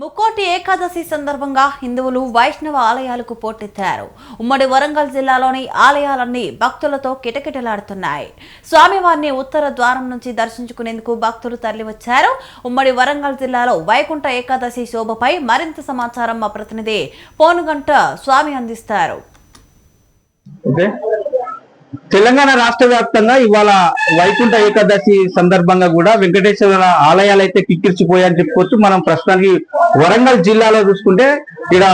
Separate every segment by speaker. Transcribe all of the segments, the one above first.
Speaker 1: ముక్కోటి ఏకాదశి సందర్భంగా హిందువులు వైష్ణవ ఆలయాలకు పోటెత్తారు. ఉమ్మడి వరంగల్ జిల్లాలోని ఆలయాలన్నీ భక్తులతో కిటకిటలాడుతున్నాయి. స్వామివారిని ఉత్తర ద్వారం నుంచి దర్శించుకునేందుకు భక్తులు తరలివచ్చారు. ఉమ్మడి వరంగల్ జిల్లాలో వైకుంఠ ఏకాదశి శోభపై మరింత సమాచారం మా ప్రతినిధి పోనుగంట స్వామి అందిస్తారు.
Speaker 2: తెలంగాణ రాష్ట్ర వ్యాప్తంగా ఇవాళ వైకుంఠ ఏకాదశి సందర్భంగా కూడా వెంకటేశ్వర ఆలయాలు అయితే కిక్కిరిచిపోయాయని చెప్పుకోవచ్చు. మనం ప్రస్తుతానికి వరంగల్ జిల్లాలో చూసుకుంటే ఇక్కడ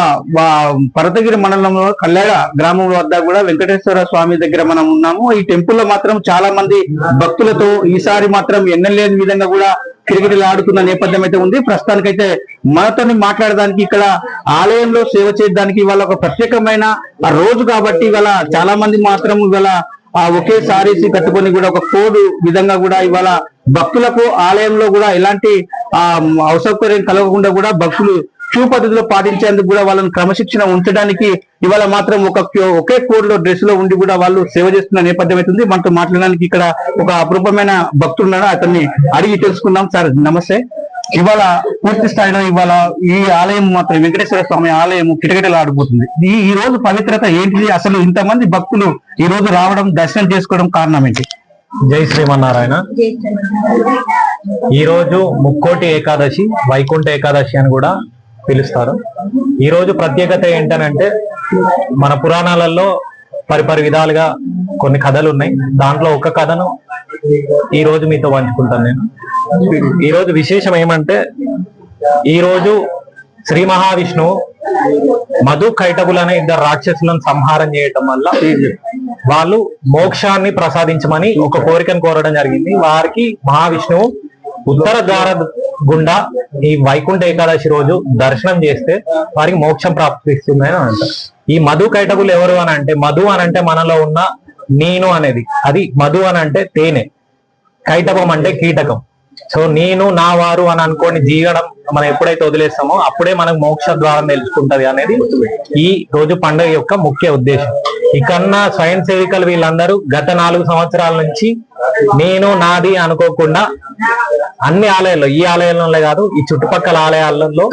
Speaker 2: పరతగిరి మండలంలో కళ్యాణ గ్రామం వద్ద కూడా వెంకటేశ్వర స్వామి దగ్గర మనం ఉన్నాము. ఈ టెంపుల్లో మాత్రం చాలా మంది భక్తులతో ఈసారి మాత్రం ఎన్నలేని విధంగా కూడా క్రికెట్లు ఆడుతున్న నేపథ్యం అయితే ఉంది. ప్రస్తుతానికైతే మనతోని మాట్లాడడానికి ఇక్కడ ఆలయంలో సేవ చేయడానికి ఇవాళ ఒక ప్రత్యేకమైన రోజు కాబట్టి ఇవాళ చాలా మంది మాత్రం ఇవాళ ఆ ఒకే సారీస్ కట్టుకొని కూడా ఒక కోడ్ విధంగా కూడా ఇవాళ భక్తులకు ఆలయంలో కూడా ఎలాంటి ఆ అసౌకర్యం కలగకుండా కూడా భక్తులు క్యూ పద్ధతిలో పాటించేందుకు కూడా వాళ్ళని క్రమశిక్షణ ఉంచడానికి ఇవాళ మాత్రం ఒక ఒకే కోడ్లో డ్రెస్లో ఉండి కూడా వాళ్ళు సేవ చేస్తున్న నేపథ్యం అవుతుంది మనతో మాట్లాడడానికి ఇక్కడ ఒక అపరూపమైన భక్తుడు ఉన్నాడు. అతన్ని అడిగి తెలుసుకుందాం. సార్ నమస్తే. ఇవాళ పూర్తి స్థాయిలో ఇవాళ ఈ ఆలయం మాత్రం వెంకటేశ్వర స్వామి ఆలయం కిటకిటలు ఆడిపోతుంది. ఈ ఈ రోజు పవిత్రత ఏంటిది? అసలు ఇంతమంది భక్తులు ఈ రోజు రావడం దర్శనం చేసుకోవడం కారణం ఏంటి?
Speaker 3: జై శ్రీమన్నారాయణ. ఈ రోజు ముక్కోటి ఏకాదశి వైకుంఠ ఏకాదశి అని కూడా పిలుస్తారు. ఈ రోజు ప్రత్యేకత ఏంటనంటే మన పురాణాలలో పరిపరి విధాలుగా కొన్ని కథలు ఉన్నాయి దాంట్లో ఒక కథను ఈ రోజు మీతో పంచుకుంటాను నేను. ఈ రోజు విశేషం ఏమంటే ఈ రోజు శ్రీ మహావిష్ణువు మధు కైటకులు అనే ఇద్దరు రాక్షసులను సంహారం చేయటం వల్ల వాళ్ళు మోక్షాన్ని ప్రసాదించమని ఒక కోరికను కోరడం జరిగింది. వారికి మహావిష్ణువు ఉత్తర ద్వార గుండా ఈ వైకుంఠ ఏకాదశి రోజు దర్శనం చేస్తే వారికి మోక్షం ప్రాప్తిస్తుంది అని అంటారు. ఈ మధు కైటకులు ఎవరు అని అంటే మధు అని అంటే మనలో ఉన్న నేను అనేది. అది మధు అని అంటే తేనె. కైటకం అంటే కీటకం. సో నేను నా వారు అని అనుకోని జీవడం మనం ఎప్పుడైతే వదిలేస్తామో అప్పుడే మనకు మోక్ష ద్వారం తెలుసుకుంటది అనేది ఈ రోజు పండుగ యొక్క ముఖ్య ఉద్దేశం. ఇకన్నా స్వయం సేవికలు వీళ్ళందరూ గత నాలుగు సంవత్సరాల నుంచి నేను నాది అనుకోకుండా అన్ని ఆలయాల్లో ఈ ఆలయాల్లోనే కాదు ఈ చుట్టుపక్కల ఆలయాలలో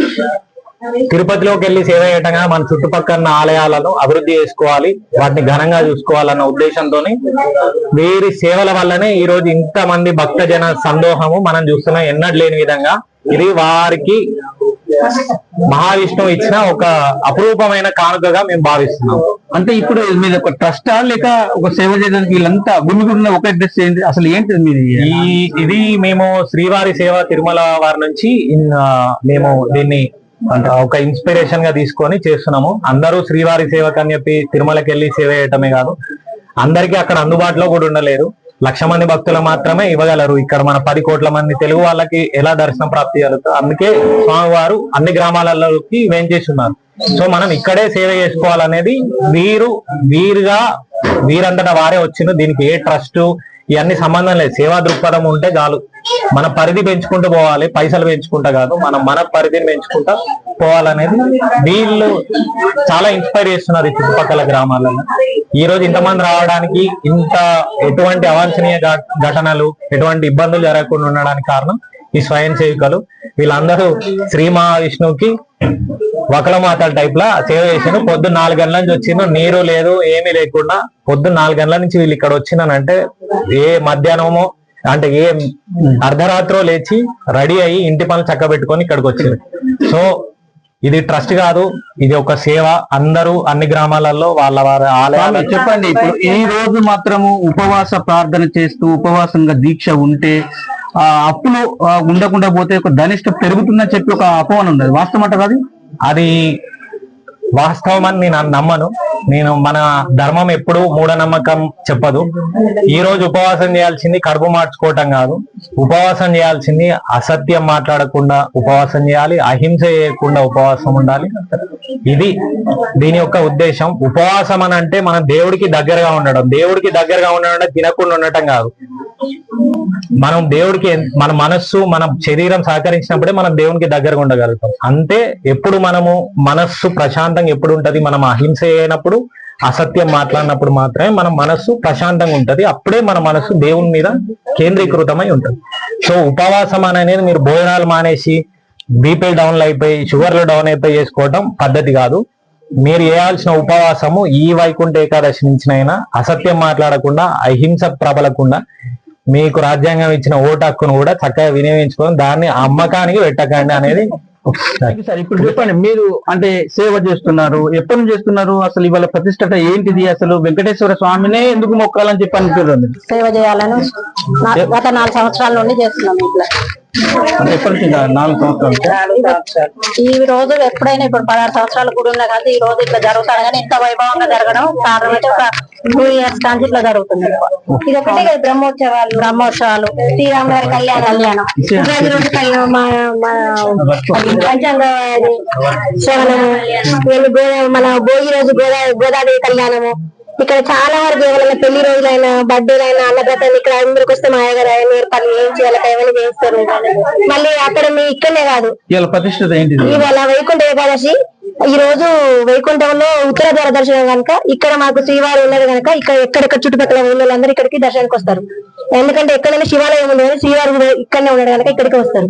Speaker 3: తిరుపతిలోకి వెళ్ళి సేవ చేయటంగా మన చుట్టుపక్కల ఆలయాలను అభివృద్ధి చేసుకోవాలి వాటిని ఘనంగా చూసుకోవాలన్న ఉద్దేశంతో వీరి సేవల వల్లనే ఈ రోజు ఇంతమంది భక్తజన భక్త జన సందోహము మనం చూస్తున్నాం. ఎన్నడూ లేని విధంగా ఇది వారికి మహావిష్ణువు ఇచ్చిన ఒక అపురూపమైన కానుకగా మేము భావిస్తున్నాం.
Speaker 2: అంటే ఇప్పుడు మీది ఒక ట్రస్టా లేక ఒక సేవ చేయడానికి వీళ్ళంతా గుమిగుడిన ఒక డ్రెస్ ఏంటి? అసలు ఏంటి మీది?
Speaker 3: ఈ ఇది మేము శ్రీవారి సేవ తిరుమల వారి నుంచి మేము దీన్ని ఒక ఇన్స్పిరేషన్గా తీసుకొని చేస్తున్నాము. అందరూ శ్రీవారి సేవకు అని చెప్పి తిరుమలకి వెళ్ళి సేవ చేయటమే కాదు అందరికీ అక్కడ అందుబాటులో కూడా ఉండలేరు. లక్ష మంది భక్తులు మాత్రమే ఇవ్వగలరు. ఇక్కడ మన పది కోట్ల మంది తెలుగు వాళ్ళకి ఎలా దర్శనం ప్రాప్తి కలుగుతుంది అందుకే స్వామివారు అన్ని గ్రామాలలోకి వేంచేసి ఉన్నారు. సో మనం ఇక్కడే సేవ చేసుకోవాలనేది వీరు వీరుగా వీరంతటా వారే వచ్చిండు దీనికి ఏ ట్రస్ట్ ఇవన్నీ సంబంధం లేదు. సేవా దృక్పథం ఉంటే చాలు. మన పరిధి పెంచుకుంటూ పోవాలి. పైసలు పెంచుకుంటా కాదు. మనం మన పరిధిని పెంచుకుంటా పోవాలనేది వీళ్ళు చాలా ఇన్స్పైర్ చేస్తున్నారు ఈ చుట్టుపక్కల గ్రామాలలో. ఈ రోజు ఇంతమంది రావడానికి ఇంత ఎటువంటి అవాంఛనీయ ఘటనలు ఎటువంటి ఇబ్బందులు జరగకుండా ఉండడానికి కారణం ఈ స్వయం సేవికలు. వీళ్ళందరూ శ్రీ మహావిష్ణువుకి వకలమాతల టైప్ లా సేవ చేసిండు పొద్దున్న నాలుగు గంటల నుంచి వచ్చిన నీరు లేదు ఏమీ లేకుండా పొద్దున్న నాలుగు గంటల నుంచి వీళ్ళు ఇక్కడ వచ్చినానంటే ఏ మధ్యాహ్నమో అంటే ఏ అర్ధరాత్రో లేచి రెడీ అయ్యి ఇంటి పనులు చక్కబెట్టుకొని ఇక్కడికి వచ్చింది సో ఇది ట్రస్ట్ కాదు. ఇది ఒక సేవ. అందరూ అన్ని గ్రామాలలో వాళ్ళ వారి ఆలయాలు.
Speaker 2: చెప్పండి. ఇప్పుడు ఈ రోజు మాత్రము ఉపవాస ప్రార్థన చేస్తూ ఉపవాసంగా దీక్ష ఉంటే ఆ అప్పులు ఉండకుండా పోతే ఒక ధనిష్ట పెరుగుతుందని చెప్పి ఒక అపోహన ఉన్నది. వాస్తవం అంటారు అది?
Speaker 3: అది వాస్తవం అని నేను నమ్మను. నేను మన ధర్మం ఎప్పుడు మూఢనమ్మకం చెప్పదు. ఈ రోజు ఉపవాసం చేయాల్సింది కడుపు మార్చుకోవటం కాదు. ఉపవాసం చేయాల్సింది అసత్యం మాట్లాడకుండా ఉపవాసం చేయాలి అహింస చేయకుండా ఉపవాసం ఉండాలి. ఇది దీని యొక్క ఉద్దేశం. ఉపవాసం అని అంటే మనం దేవుడికి దగ్గరగా ఉండడం. దేవుడికి దగ్గరగా ఉండడం అంటే తినకుండా ఉండటం కాదు. మనం దేవుడికి మన మనస్సు మన శరీరం సహకరించినప్పుడే మనం దేవునికి దగ్గరగా ఉండగలుగుతాం. అంతే ఎప్పుడు మనము మనస్సు ప్రశాంతంగా ఎప్పుడు ఉంటది? మనం అహింస అయినప్పుడు అసత్యం మాట్లాడినప్పుడు మాత్రమే మన మనస్సు ప్రశాంతంగా ఉంటది. అప్పుడే మన మనస్సు దేవుని మీద కేంద్రీకృతమై ఉంటుంది. సో ఉపవాసం అనేది మీరు భోజనాలు మానేసి బీపీ డౌన్లు అయిపోయి షుగర్లు డౌన్ అయిపోయి చేసుకోవడం పద్ధతి కాదు. మీరు చేయాల్సిన ఉపవాసము ఈ వైకుంఠ ఏకాదశి నుంచినైనా అసత్యం మాట్లాడకుండా అహింస ప్రబలకుండా మీకు రాజ్యాంగం ఇచ్చిన ఓటు హక్కును కూడా చక్కగా వినియోగించుకొని దాన్ని అమ్మకానికి పెట్టకండి అనేది
Speaker 2: సార్ ఇప్పుడు చెప్పండి మీరు అంటే సేవ చేస్తున్నారు ఎప్పటి నుంచి చేస్తున్నారు? అసలు ఇవాళ ప్రతిష్టత ఏంటిది అసలు? వెంకటేశ్వర స్వామినే ఎందుకు మొక్కాలని చెప్పి అనుకుంటున్నారు?
Speaker 4: సేవ చేయాలని గత నాలుగు సంవత్సరాల నుండి చేస్తున్నాం ఇట్లా.
Speaker 2: అంటే ఎప్పటి నుంచి ఇంకా నాలుగు సంవత్సరాలు
Speaker 4: ఈ రోజు ఎప్పుడైనా ఇప్పుడు పదహారు సంవత్సరాలు కూడా ఉన్నా కానీ ఈ రోజు ఇట్లా జరుగుతాను కానీ ఇంత వైభవంగా జరగడం కారణం అయితే ఒక టూ ఇయర్స్ కానీ ఇట్లా జరుగుతుంది. ఇది ఒకటి కదా బ్రహ్మోత్సవాలు. బ్రహ్మోత్సవాలు. శ్రీరామగారి కళ్యాణ కళ్యాణం కళ్యాణం పంచాంగ శ్రవణము మన భోగి రోజు గోదా గోదావరి కళ్యాణము. ఇక్కడ చాలా వరకు ఎవరైనా పెళ్ళి రోజులైనా బర్త్డేలైనా అన్నదాతలు ఇక్కడ అందరికి వస్తే మా అయ్యగారు ఆయన ఏర్పాటు చేయించి వాళ్ళకి ఏమైనా చేస్తారు మళ్ళీ అక్కడ మీ ఇక్కడనే కాదు.
Speaker 2: ఇవాళ
Speaker 4: వైకుంఠ ఏకాదశి. ఈ రోజు వైకుంఠంలో ఉత్తర ద్వార దర్శనం కనుక ఇక్కడ మాకు శ్రీవారు ఉన్నది కనుక ఇక్కడ ఎక్కడెక్కడ చుట్టుపక్కల ఊళ్ళోళ్ళందరూ ఇక్కడికి దర్శనానికి వస్తారు. ఎందుకంటే ఎక్కడైనా శివాలయం ఉంది కానీ శ్రీవారు కూడా ఇక్కడనే ఉన్నాడు కనుక ఇక్కడికి వస్తారు.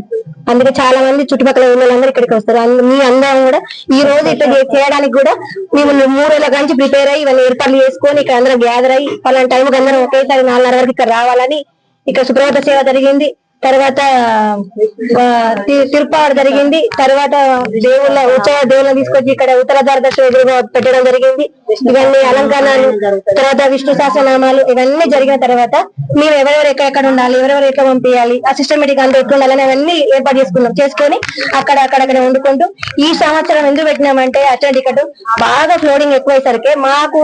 Speaker 4: అందుకే చాలా మంది చుట్టుపక్కల ఊళ్ళోళ్ళందరూ ఇక్కడికి వస్తారు. మీ అందరం కూడా ఈ రోజు ఇట్లా చేయడానికి కూడా మేము మూడేళ్ళ నుంచి ప్రిపేర్ అయ్యి ఇవన్నీ ఏర్పాట్లు చేసుకొని ఇక్కడ అందరం గ్యాదర్ అయ్యి పలానా టైంకి అందరం ఒకేసారి నాలుగున్నర వరకు ఇక్కడ రావాలని ఇక్కడ సుప్రభాత సేవ జరిగింది. తర్వాత ఆ, తిరుపాడు జరిగింది. తర్వాత దేవుళ్ళ ఉత్సవ దేవుళ్ళని తీసుకొచ్చి ఇక్కడ ఉత్తరాధార దర్శనం పెట్టడం జరిగింది. ఇవన్నీ అలంకరణలు తర్వాత విష్ణు సహస్రనామాలు ఇవన్నీ జరిగిన తర్వాత మేము ఎవరెవరు ఎక్కడెక్కడ ఉండాలి ఎవరెవరు ఎట్లా పంపించాలి ఆ సిస్టమేటిక్ అంతా ఎట్లా ఉండాలని అవన్నీ ఏర్పాటు చేసుకున్నాం చేసుకొని అక్కడ అక్కడక్కడ వండుకుంటూ ఈ సంవత్సరం ఎందుకు పెట్టినామంటే అట్లా టికెట్ బాగా ఫ్లోడింగ్ ఎక్కువైసరికి మాకు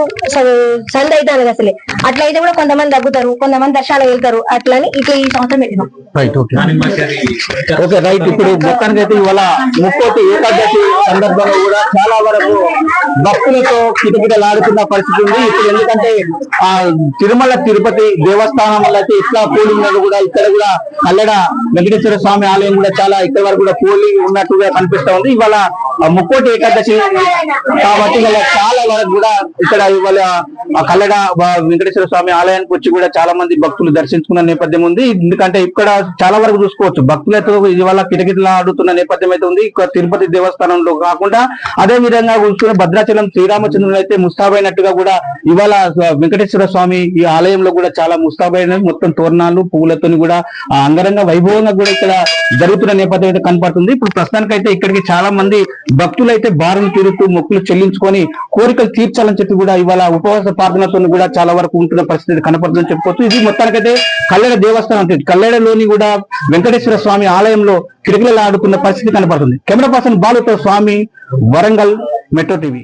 Speaker 4: సంద అవుతుంది అసలే. అట్లయితే కూడా కొంతమంది తగ్గుతారు కొంతమంది దర్శనాలు వెళ్తారు అట్లని ఇట్లా ఈ సంవత్సరం పెట్టినాం.
Speaker 2: రైట్ ఓకే ఓకే రైట్ ఇప్పుడు మొత్తానికి అయితే ఇవాళ ముక్కోటి ఏకాదశి సందర్భంగా కూడా చాలా వరకు భక్తులతో ఆడుతున్న పరిస్థితి ఉంది. ఇప్పుడు ఎందుకంటే ఆ తిరుమల తిరుపతి దేవస్థానం వల్ల అయితే ఇట్లా పోలింగ్ ఉన్నది కూడా ఇక్కడ కూడా అల్లెడ వెంకటేశ్వర స్వామి ఆలయం కూడా చాలా ఇక్కడ వరకు కూడా పోలింగ్ ఉన్నట్టుగా కనిపిస్తా ఉంది. ఇవాళ ముక్కోటి ఏకాదశి కాబట్టి ఇవాళ వరకు కూడా ఇక్కడ ఇవాళ కల్లడ వెంకటేశ్వర స్వామి ఆలయానికి వచ్చి కూడా చాలా మంది భక్తులు దర్శించుకున్న నేపథ్యం ఉంది. ఎందుకంటే ఇక్కడ చాలా వరకు చూసుకోవచ్చు. భక్తులతో ఇవాళ కిటకిటలా ఆడుతున్న నేపథ్యం అయితే ఉంది. ఇక్కడ తిరుపతి దేవస్థానంలో కాకుండా అదే విధంగా చూసుకున్న భద్రాచలం శ్రీరామచంద్రుడు అయితే ముస్తాబైనట్టుగా కూడా ఇవాళ వెంకటేశ్వర స్వామి ఈ ఆలయంలో కూడా చాలా ముస్తాబైన మొత్తం తోరణాలు పువ్వులతో కూడా అంగరంగ వైభవంగా కూడా ఇక్కడ జరుగుతున్న నేపథ్యం అయితే కనపడుతుంది. ఇప్పుడు ప్రస్తుతానికైతే ఇక్కడికి చాలా మంది భక్తులు అయితే బారులు తీరుతూ మొక్కులు చెల్లించుకొని కోరికలు తీర్చాలని చెప్పి కూడా ఇవాళ ఉపవాస ప్రార్థనతో కూడా చాలా వరకు ఉంటున్న పరిస్థితి కనపడుతుందని చెప్పుకోవచ్చు. ఇది మొత్తానికైతే కల్లెడ దేవస్థానం అంటే కల్లెడలోని కూడా వెంకటేశ్వర స్వామి ఆలయంలో కిటకిలలాడుతున్న పరిస్థితి కనపడుతుంది. కెమెరా పర్సన్ బాలుతో స్వామి వరంగల్ మెట్రో టీవీ.